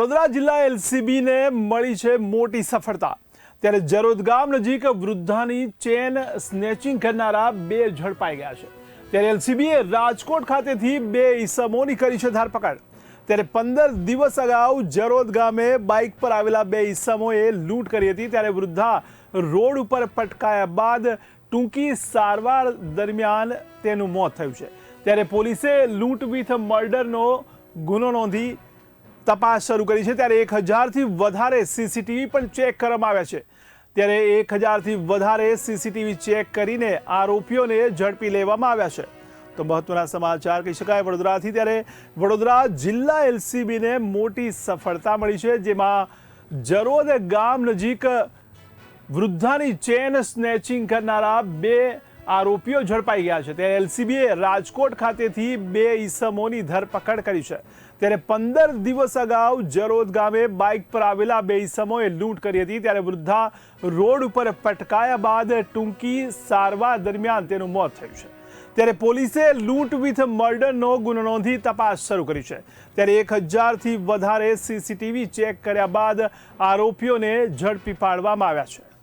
વડોદરા જિલ્લા એલસીબીને મળી છે મોટી સફળતા. ત્યારે જરોદ ગામ નજીક વૃદ્ધાની ચેન સ્નેચિંગ કરનારા બે ઝડપાઈ ગયા છે. ત્યારે એલસીબીએ રાજકોટ ખાતેથી બે ઈસમોની કરી છે ધરપકડ. ત્યારે પંદર દિવસ અગાઉ જરોદ ગામે બાઇક પર આવેલા બે ઈસમોએ લૂંટ કરી હતી. ત્યારે વૃદ્ધા રોડ ઉપર પટકાયા બાદ ટૂંકી સારવાર દરમિયાન તેનું મોત થયું છે. ત્યારે પોલીસે લૂંટ વિથ મર્ડરનો ગુનો નોંધી તપાસ શરૂ કરી છે. ત્યારે એક હજારથી વધારે સીસીટીવી પણ ચેક કરવામાં આવ્યા છે. ત્યારે એક હજારથી વધારે સીસીટીવી ચેક કરીને આરોપીઓને ઝડપી લેવામાં આવ્યા છે. તો મહત્વના સમાચાર કહી શકાય, વડોદરાથી. ત્યારે વડોદરા જિલ્લા એલસીબીને મોટી સફળતા મળી છે, જેમાં જરોદ ગામ નજીક વૃદ્ધાની ચેન સ્નેચિંગ કરનારા બે આરોપીઓ ઝડપાઈ ગયા છે. ત્યારે એલસીબીએ રાજકોટ ખાતેથી બે ઈસમોની ધરપકડ કરી છે. ત્યારે પંદર દિવસ અગાઉ જરોદ ગામે બાઇક પર આવેલા બે ઈસમોએ લૂંટ કરી હતી. ત્યારે વૃદ્ધા રોડ ઉપર પટકાયા બાદ ટૂંકી સારવાર દરમિયાન તેનું મોત થયું છે. ત્યારે પોલીસે લૂંટ વિથ મર્ડરનો ગુનો નોંધી તપાસ શરૂ કરી છે. ત્યારે એક હજારથી વધારે સીસીટીવી ચેક કર્યા બાદ આરોપીઓને ઝડપી પાડવામાં આવ્યા છે.